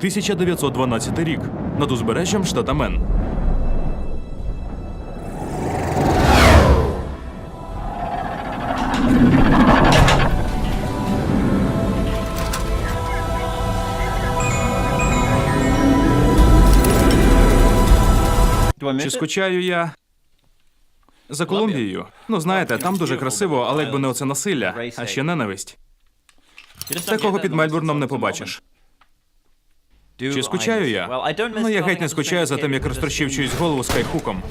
1912 рік. Над узбережжям штата Мен. Чи скучаю я за Колумбією? Ну, знаєте, там дуже красиво, але якби не оце насилля, а ще ненависть. Такого під Мельбурном не побачиш. Чи скучаю я? Ну, я геть не скучаю за тим, як розтрощив чиюсь голову скайхуком.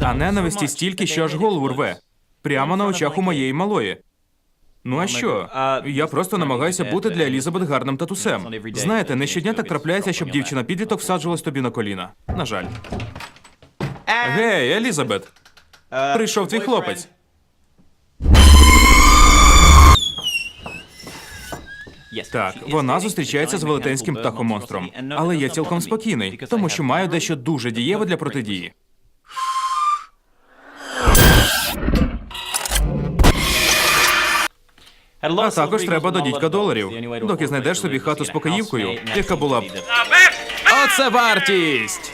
А ненависті стільки, що аж голову рве. Прямо на очах у моєї малої. Ну а що? Я просто намагаюся бути для Елізабет гарним татусем. Знаєте, не щодня так трапляється, щоб дівчина підліток всаджувалась тобі на коліна. На жаль. Гей, Елізабет! Прийшов твій хлопець. Так, вона зустрічається з велетенським птахомонстром. Але я цілком спокійний, тому що маю дещо дуже дієве для протидії. А також треба до дідька доларів, доки знайдеш собі хату з покоївкою, яка була б. Оце вартість!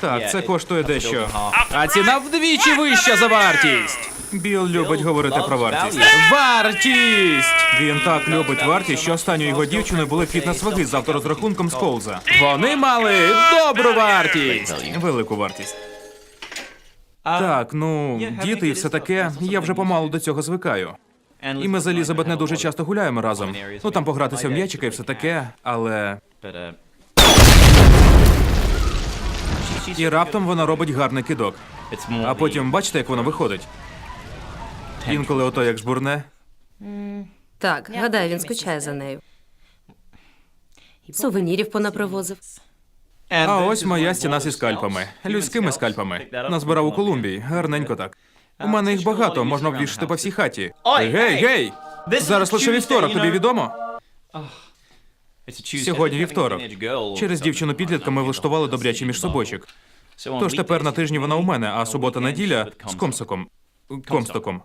Так, це коштує дещо. А ціна вдвічі вища за вартість. Біл любить говорити про вартість. Вартість! Він так любить вартість, що останньою його дівчиною були фітнес-ваги з авторозрахунком з Колза. Вони мали добру вартість! Велику вартість. Так, ну, діти і все таке, я вже помалу до цього звикаю. І ми з Елізабет не дуже часто гуляємо разом. Ну там погратися в м'ячика і все таке, але. І раптом вона робить гарний кидок. А потім бачите, як вона виходить. Інколи ото як жбурне. Так, гадаю, він скучає за нею. Сувенірів понапривозив. А ось моя стіна зі скальпами. Людськими скальпами. Назбирав у Колумбії. Гарненько так. У мене їх багато, можна обвішати по всій хаті. Гей, гей! Зараз лише вівторок, тобі відомо? Сьогодні вівторок. Через дівчину підлітка ми влаштували добрячий міжсобочок. Тож тепер на тижні вона у мене, а субота-неділя з комсоком. Комстоком.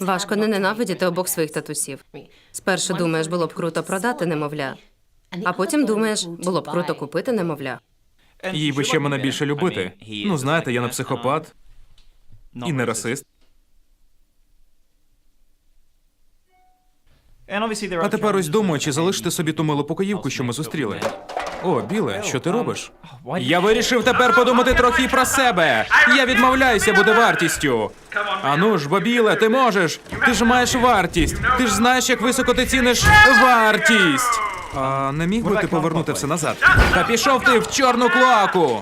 Важко не ненавидіти обох своїх татусів. Спершу думаєш, було б круто продати немовля, а потім думаєш, було б круто купити немовля. Їй би ще мене більше любити. Ну, знаєте, я не психопат і не расист. А тепер ось думаю, чи залишити собі ту милу покоївку, що ми зустріли. О, біле, що ти робиш? Я вирішив тепер подумати трохи і про себе. Я відмовляюся бути вартістю. Ану ж, бо біле, ти можеш. Ти ж маєш вартість. Ти ж знаєш, як високо ти ціниш вартість. А не міг би ти повернути все назад? Та пішов ти в чорну клоаку.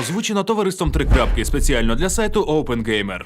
Озвучено товариством три крапки спеціально для сайту OpenGamer.